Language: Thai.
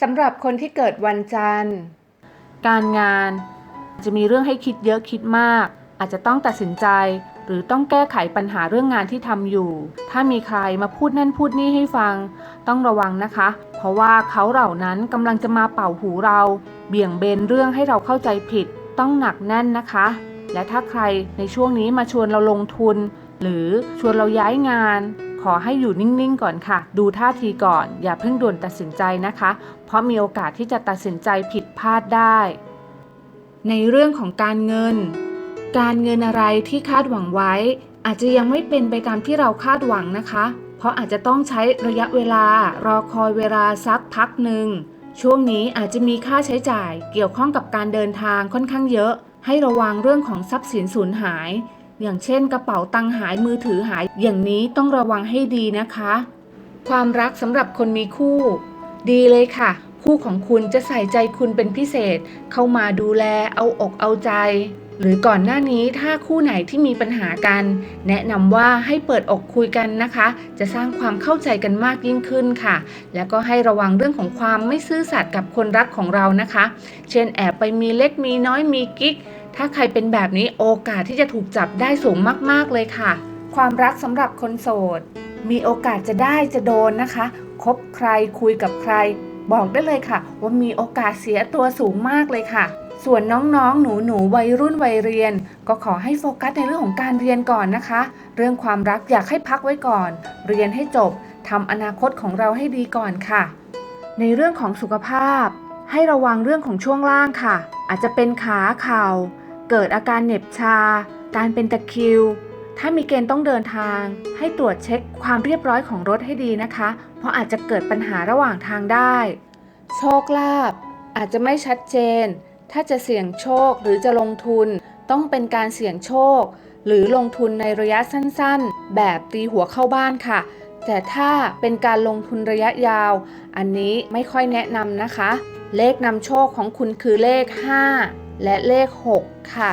สำหรับคนที่เกิดวันจันทร์ การงานจะมีเรื่องให้คิดเยอะคิดมาก อาจจะต้องตัดสินใจ หรือต้องแก้ไขปัญหาเรื่องงานที่ทำอยู่ ถ้ามีใครมาพูดนั่นพูดนี่ให้ฟัง ต้องระวังนะคะ เพราะว่าเขาเหล่านั้นกำลังจะมาเป่าหูเรา เบี่ยงเบนเรื่องให้เราเข้าใจผิด ต้องหนักแน่นนะคะ และถ้าใครในช่วงนี้มาชวนเราลงทุน หรือชวนเราย้ายงาน ขอให้อยู่นิ่งๆก่อนค่ะ ดูท่าทีก่อน อย่าเพิ่งด่วนตัดสินใจนะคะ เพราะมีโอกาสที่จะตัดสินใจผิดพลาดได้ ในเรื่องของการเงิน การเงินอะไรที่คาดหวังไว้ อาจจะยังไม่เป็นไปตามที่เราคาดหวังนะคะ เพราะอาจจะต้องใช้ระยะเวลา รอคอยเวลาสักพักหนึ่ง ช่วงนี้อาจจะมีค่าใช้จ่าย เกี่ยวข้องกับการเดินทางค่อนข้างเยอะ ให้ระวังเรื่องของทรัพย์สินสูญหาย อย่างเช่นกระเป๋าตังค์หายมือถือหาย อย่างนี้ต้องระวังให้ดีนะคะ ความรักสำหรับคนมีคู่ ดีเลยค่ะ คู่ของคุณจะใส่ใจคุณเป็นพิเศษ เข้ามาดูแลเอาอกเอาใจ หรือก่อนหน้านี้ถ้าคู่ไหนที่มีปัญหากัน แนะนำว่าให้เปิดอกคุยกันนะคะ จะสร้างความเข้าใจกันมากยิ่งขึ้นค่ะ แล้วก็ให้ระวังเรื่องของความไม่ซื่อสัตย์กับคนรักของเรานะคะ เช่นแอบไปมีเล็กมีน้อยมีกิ๊ก ถ้าใครเป็นแบบนี้โอกาสที่จะถูกจับได้สูงมาก ๆ เลยค่ะ ความรักสำหรับคนโสด มีโอกาสจะได้จะโดนนะคะ คบใครคุยกับใคร บอกได้เลยค่ะ ว่ามีโอกาสเสียตัวสูงมากเลยค่ะ ส่วนน้องๆหนูหนูๆ วัยรุ่นวัยเรียน ก็ขอให้โฟกัสในเรื่องของการเรียนก่อนนะคะ เรื่องความรักอยากให้พักไว้ก่อน เรียนให้จบทำอนาคตของเราให้ดีก่อนค่ะ ในเรื่องของสุขภาพ ให้ระวังเรื่องของช่วงล่างค่ะ อาจจะเป็นขาเข่า เกิดอาการเหน็บชา การเป็นตะคริว ถ้ามีเกณฑ์ต้องเดินทาง ให้ตรวจเช็คความเรียบร้อยของรถให้ดีนะคะ เพราะอาจจะเกิดปัญหาระหว่างทางได้ โชคลาภอาจจะไม่ชัดเจน ถ้าจะเสี่ยงโชคหรือจะลงทุน ต้องเป็นการเสี่ยงโชค หรือลงทุนในระยะสั้นๆ แบบตีหัวเข้าบ้านค่ะ แต่ถ้าเป็นการลงทุนระยะยาว อันนี้ไม่ค่อยแนะนำนะคะ เลขนำโชคของคุณคือเลข 5 และเลข 6 ค่ะ